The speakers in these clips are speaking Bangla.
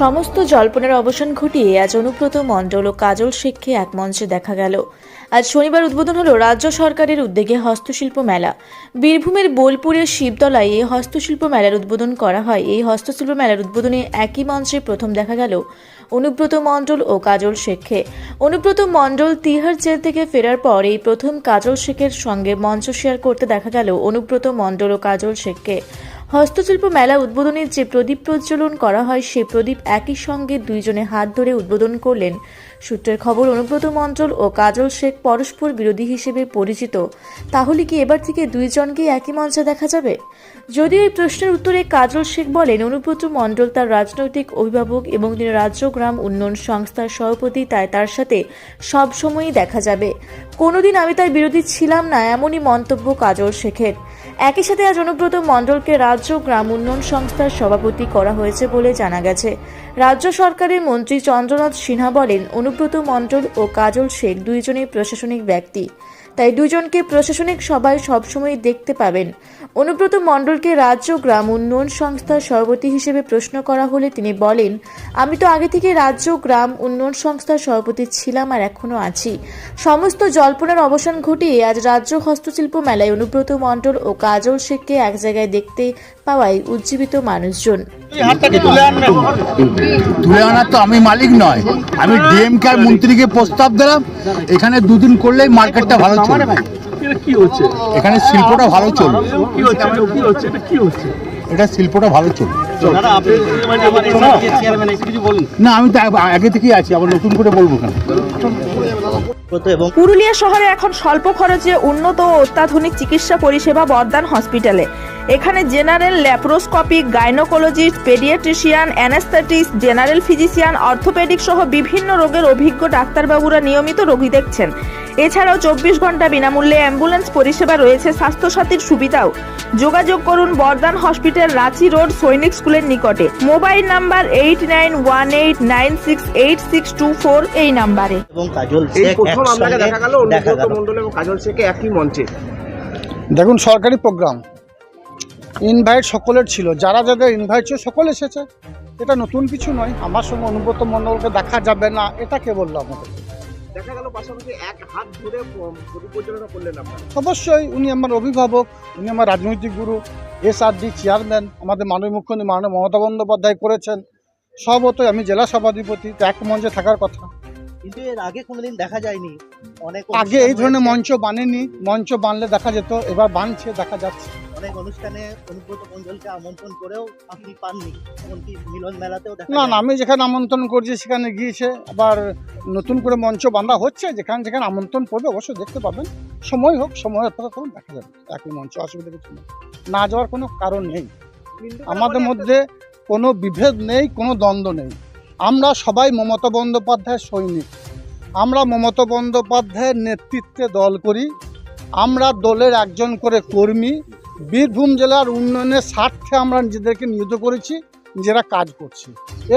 সমস্ত জল্পনার অবসান ঘটিয়ে আজ অনুব্রত মণ্ডল ও কাজল শেখকে এক মঞ্চে দেখা গেল। আজ শনিবার উদ্বোধন হলো রাজ্য সরকারের উদ্যোগে হস্তশিল্প মেলা। বীরভূমের বোলপুরের শিবতলায় এই হস্তশিল্প মেলার উদ্বোধন করা হয়। এই হস্তশিল্প মেলার উদ্বোধনে একই মঞ্চে প্রথম দেখা গেল অনুব্রত মণ্ডল ও কাজল শেখকে। অনুব্রত মণ্ডল তিহার জেল থেকে ফেরার পর এই প্রথম কাজল শেখের সঙ্গে মঞ্চ শেয়ার করতে দেখা গেল অনুব্রত মণ্ডল ও কাজল শেখকে। হস্তশিল্প মেলা উদ্বোধনের যে প্রদীপ প্রজ্বলন করা হয়, সেই প্রদীপ একই সঙ্গে দুইজনে হাত ধরে উদ্বোধন করলেন। সূত্রের খবর, অনুব্রত মণ্ডল ও কাজল শেখ পরস্পর বিরোধী হিসেবে পরিচিত। তাহলে কি এবার থেকে দুইজনকেই একই মঞ্চে দেখা যাবে? যদিও এই প্রশ্নের উত্তরে কাজল শেখ বলেন, অনুব্রত মণ্ডল তার রাজনৈতিক অভিভাবক এবং তিনি রাজ্য গ্রাম উন্নয়ন সংস্থার সভাপতি, তাই তার সাথে সবসময়ই দেখা যাবে। কোনোদিন আমি তার বিরোধী ছিলাম না, এমনই মন্তব্য কাজল শেখের। একই সাথে আজ অনুব্রত মণ্ডলকে রাজ্য গ্রাম উন্নয়ন সংস্থার সভাপতি করা হয়েছে বলে জানা গেছে। রাজ্য সরকারের মন্ত্রী চন্দ্রনাথ সিনহা বলেন, অনুব্রত মণ্ডল ও কাজল শেখ দুইজনেই প্রশাসনিক ব্যক্তি। তাই দুজনকে প্রশাসনিক সভায় সবসময় দেখতে পাবেন। অনুব্রত মণ্ডলকে রাজ্য গ্রাম উন্নয়ন সংস্থার সভাপতি হিসেবে প্রশ্ন করা হলে তিনি বলেন আমি তো আগে থেকে রাজ্য গ্রাম উন্নয়ন সংস্থার সভাপতি ছিলাম আর এখনও আছি। সমস্ত জল্পনার অবসান ঘটিয়ে আজ রাজ্য হস্তশিল্প মেলায় অনুব্রত মণ্ডল ও কাজল শেখকে এক জায়গায় দেখতে পাওয়ায় উজ্জীবিত মানুষজন। তুলে আনার তো আমি মালিক নয়। আমি ডিএমকে আর মন্ত্রীকে প্রস্তাব দিলাম। এখানে দুদিন করলেই মার্কেটটা ভালো চলবে কি হচ্ছে? এখানে শিল্পটা ভালো চলবে কি হচ্ছে? এটা কি হচ্ছে? এটা কি হচ্ছে? এটা শিল্পটা ভালো চলবে মানে আমার চেয়ারম্যান কিছু বলুন। না আমি আগে- আগে থেকেই আছি আবার নতুন করে বলব কেন? পুরুলিয়া শহরে এখন স্বল্প খরচে উন্নত ও অত্যাধুনিক চিকিৎসা পরিষেবা বর্ধমান হসপিটালে। এখানে general laparoscopic gynaecologist paediatrician anaesthetist general physician orthopaedic সহ বিভিন্ন রোগের অভিজ্ঞ ডাক্তারবাবুরা নিয়মিত রোগী দেখছেন। এছাড়াও চব্বিশ ঘণ্টা বিনামূল্যে অ্যাম্বুলেন্স পরিষেবা রয়েছে স্বাস্থ্যসাথীর সুবিধাও। যোগাযোগ করুন বর্ধমান হসপিটাল রাঁচি রোড সৈনিক স্কুলের নিকটে। Mobile number eight nine one eight nine six eight six two four এই নাম্বারে। এবং কাজল শেখ একসঙ্গে দেখা গেল। অনুব্রত মণ্ডল এবং কাজল শেখকে একই মঞ্চে। দেখুন সরকারি প্রোগ্রাম। ইনভাইট সকলের ছিল যারা যাদের ইনভাইট ছিল সকলে এসেছে। এটা নতুন কিছু নয় আমার সঙ্গে অনুব্রত মণ্ডলকে দেখা যাবে না এটা কে বলল আমাদের। দেখা গেল পাশাপাশি এক হাত ধরে পরিচালনা করলেন আপনারা। অবশ্যই উনি আমার অভিভাবক উনি আমার রাজনৈতিক গুরু এসআরডি চেয়ারম্যান আমাদের মাননীয় মুখ্যমন্ত্রী মাননীয় মমতা বন্দ্যোপাধ্যায় করেছেন। সবতই আমি জেলা সভাধিপতি তো এক মঞ্চে থাকার কথা। কিন্তু এর আগে কোনোদিন দেখা যায়নি। অনেক আগে এই ধরনের মঞ্চ বানেনি মঞ্চ বানলে দেখা যেত এবার বানছে দেখা যাচ্ছে। অনেক অনুষ্ঠানে অনুব্রত মণ্ডলকে আমন্ত্রণ করেও আপনি পাননি এমনকি মিলন মেলাতেও না না আমি যেখানে আমন্ত্রণ করছি সেখানে গিয়েছে আবার নতুন করে মঞ্চ বাঁধা হচ্ছে যেখানে যেখানে আমন্ত্রণ পড়বে অবশ্যই দেখতে পাবেন। সময় হোক সময় হতে তখন দেখা যাবে। একই মঞ্চ অসুবিধা কিছু নেই। না যাওয়ার কোনো কারণ নেই। আমাদের মধ্যে কোনো বিভেদ নেই কোনো দ্বন্দ্ব নেই। আমরা সবাই মমতা বন্দ্যোপাধ্যায়ের সৈনিক। আমরা মমতা বন্দ্যোপাধ্যায়ের নেতৃত্বে দল করি। আমরা দলের একজন করে কর্মী। বীরভূম জেলার উন্নয়নের স্বার্থে আমরা নিজেদেরকে নিয়োজিত করেছি, নিজেরা কাজ করছি।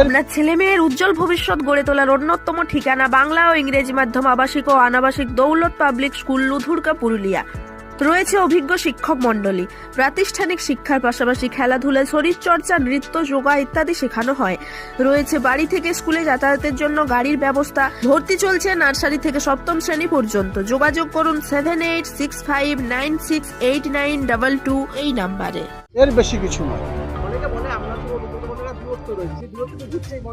আমরা ছেলে মেয়ের উজ্জ্বল ভবিষ্যৎ গড়ে তোলার অন্যতম ঠিকানা বাংলা ও ইংরেজি মাধ্যম আবাসিক ও অনাবাসিক দৌলত পাবলিক স্কুল লুধুরকা পুরুলিয়া। রয়েছে অভিজ্ঞ শিক্ষক মণ্ডলী। প্রাতিষ্ঠানিক শিক্ষার পাশাপাশি খেলাধুলা শরীরচর্চা নৃত্য যোগা ইত্যাদি শেখানো হয়। রয়েছে বাড়ি থেকে স্কুলে যাতায়াতের জন্য গাড়ির ব্যবস্থা। ভর্তি চলছে নার্সারি থেকে সপ্তম শ্রেণি পর্যন্ত। যোগাযোগ করুন seven eight six five nine six eight nine double two এই নাম্বারে। এর বেশি কিছু নয়।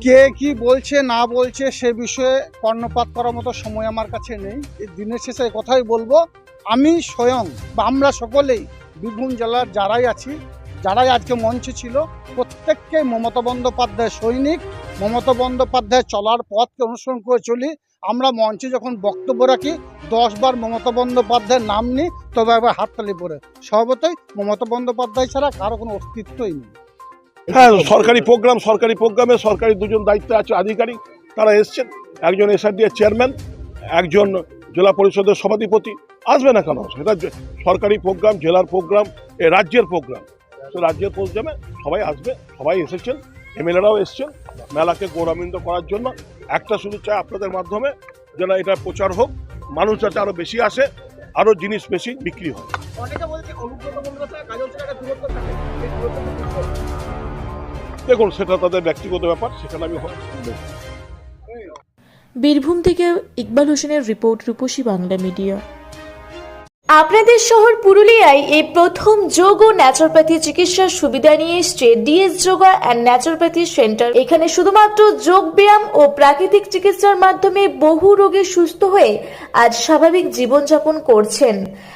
কে কি বলছে না বলছে সে বিষয়ে কর্ণপাত করার মতো সময় আমার কাছে নেই। দিনের শেষে কথাই বলব আমি স্বয়ং বা আমরা সকলেই বীরভূম জেলার যারাই আছি, যারাই আজকে মঞ্চে ছিল, প্রত্যেককে মমতা বন্দ্যোপাধ্যায় সৈনিক, মমতা বন্দ্যোপাধ্যায় চলার পথকে অনুসরণ করে চলি। আমরা মঞ্চে যখন বক্তব্য রাখি দশবার মমতা বন্দ্যোপাধ্যায়ের নাম নিই, তবে একবার হাততালি পরে। স্বভাবতই মমতা বন্দ্যোপাধ্যায় ছাড়া কারও কোনো অস্তিত্বই নেই। হ্যাঁ সরকারি প্রোগ্রাম, সরকারি প্রোগ্রামে সরকারি দুজন দায়িত্ব আছে আধিকারিক, তারা এসছেন। একজন এসআরডি চেয়ারম্যান, একজন জেলা পরিষদের সভাধিপতি আসবে না কেন? সেটা যে- সরকারি প্রোগ্রাম জেলার প্রোগ্রাম এ রাজ্যের প্রোগ্রাম। তো রাজ্যের প্রোগ্রামে সবাই আসবে সবাই এসেছেন এমএলএরাও এসছেন। মেলাকে গৌরবান্বিত করার জন্য একটা শুধু চাই আপনাদের মাধ্যমে যেন এটা প্রচার হোক মানুষ যাতে আরও বেশি আসে আরও জিনিস বেশি বিক্রি হয়। দেখুন সেটা তাদের ব্যক্তিগত ব্যাপার সেখানে আমি বীরভূম থেকে ইকবাল হোসেনের রিপোর্ট রূপসী বাংলা মিডিয়া। আপনাদের শহর পুরুলিয়ায় এই প্রথম যোগ ও ন্যাচুরোপ্যাথি চিকিৎসার সুবিধা নিয়ে এসছে DS yoga and naturopathy centre এখানে শুধুমাত্র যোগ ব্যায়াম ও প্রাকৃতিক চিকিৎসার মাধ্যমে বহু রোগে সুস্থ হয়ে আজ স্বাভাবিক জীবনযাপন করছেন।